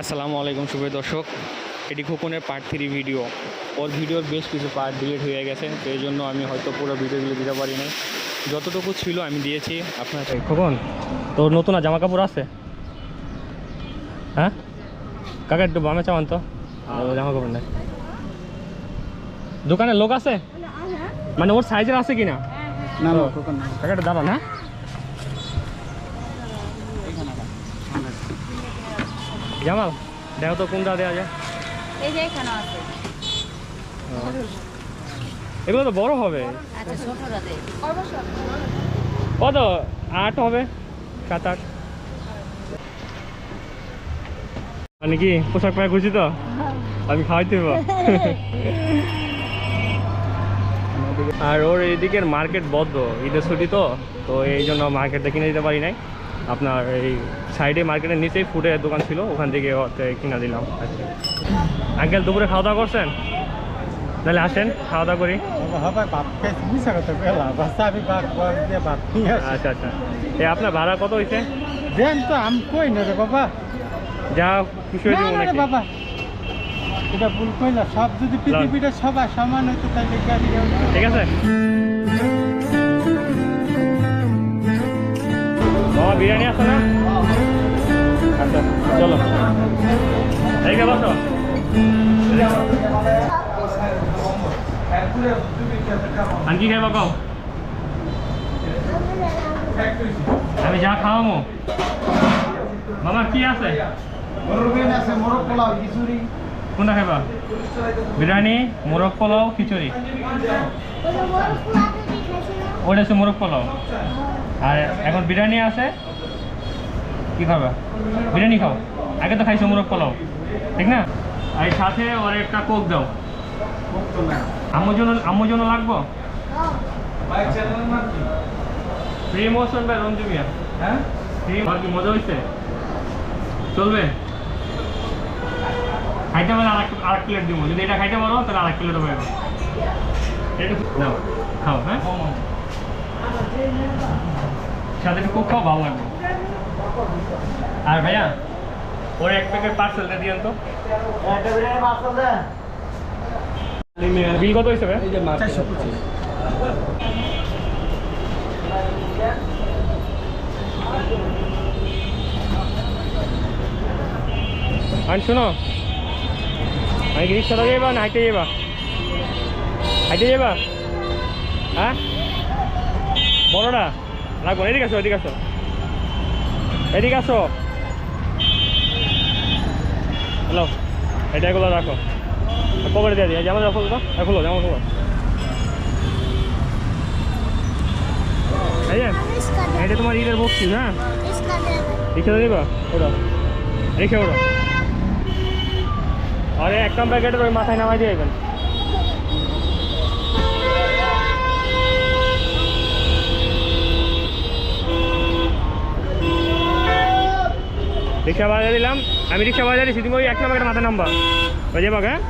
আসসালামু আলাইকুম শুভ দর্শক। এটি খোকনের পার্ট থ্রি ভিডিও ওর ভিডিওর বেশ কিছু পার্ট ডিলিট হয়ে গেছে তো এই জন্য আমি হয়তো পুরো ভিডিওগুলো দিতে পারিনি যতটুকু ছিল আমি দিয়েছি আপনার খোকন তোর নতুন আর জামা কাপড় আছে? হ্যাঁ? কাকা একটু বামে চামান তো। আর জামা কাপড় নেই দোকানে লোক আছে? মানে ওর সাইজের আছে কি না না না, কাকা একটু দাঁড়ান হ্যাঁ? জামাল দেখো তো কোনটা দেওয়া যায়। এই যে এখানে আছে। এগুলো তো বড় হবে। আচ্ছা ছোটরা দে কত আট হবে সাত আট। মানে কি পোশাক পায় খুশি তো? আমি খাওয়াইতে দেবো। আর ওর এইদিকের মার্কেট বদ্ধ ঈদের ছুটি তো তো এই জন্য মার্কেটে কিনে দিতে পারি নাই। আপনার এই সাইডে মার্কেটের নিচেই ফুটের দোকান ছিল, ওখান থেকে কিনে দিলাম। আঙ্কেল, দুপুরে খাওয়া দাওয়া করছেন? তাহলে আসেন, খাওয়া দাওয়া করি। আচ্ছা আচ্ছা। এ আপনার ভাড়া কত হয়েছে দেন তো আমি কই না রে বাবা যা খুশি হয়ে নাকি বাবা এটা ভুল কইলা সব যদি পৃথিবীটা সবার সমান হইতো তাহলে গাড়ি। ঠিক আছে। বাবা, বিরিয়ানি আছে না? আচ্ছা চলো। এই কে বসো। আর কি কও? আমি যা খাওয়ামো। মামা কি আছে? কোনটা খাইবা? বিরিয়ানি, মোরগ পোলাও, খিচুড়ি। ওটা হচ্ছে মোরগ পোলাও। আর এখন বিরিয়ানি আছে? কি খাবে? বিরিয়ানি খাও। আগে তো খাইছো মোরগ পোলাও। ঠিক না? আর সাথে ওর একটা কোক দাও। আম্মুর জন্য আম্মুর জন্য লাগবো? বাই রঞ্জু মিয়া। হ্যাঁ? কি মজা হয়েছে চলবে? খাইতে পারলে আরেক আরেক প্লেট দিব। যদি এটা খাইতে পারো, তাহলে আরেক প্লেট হবে এটা খাও হ্যাঁ সাথে কোক খাও ভালো লাগবে আর ভাইয়া ওর এক প্যাকেট পার্সেল দিয়ে তো বিল কত হয়েছে। আর শোনো আমি কি রিক্সা যাবা না হাইটে যাবা হাইটে যাবা হ্যাঁ? লাগবো না। এদিকে আসো এদিকে আসো। এদিকে আসো। হ্যালো, এটা এগুলো রাখো। কবরে দিয়ে দিই। জামা খুলো তো খুলো, জামা খুলো। এটা তোমার ঈদের বকছি হ্যাঁ? রিক্সা দিবা ওটা। রেখে ওটা। আরে একটা প্যাকেটের ওই মাথায় নামাই দিয়ে রিক্সা বাজার দিলাম। আমি রিক্সা বাজার দিচ্ছি তুমি ওই এক নম্বর মাথায় নামবা ওই যাবা হ্যাঁ?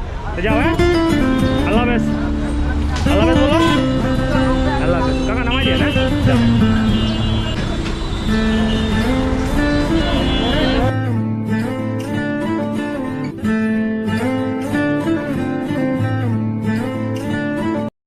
যাও হ্যাঁ? আল্লাহ হাফেজ। আল্লাহ হাফেজ বলো।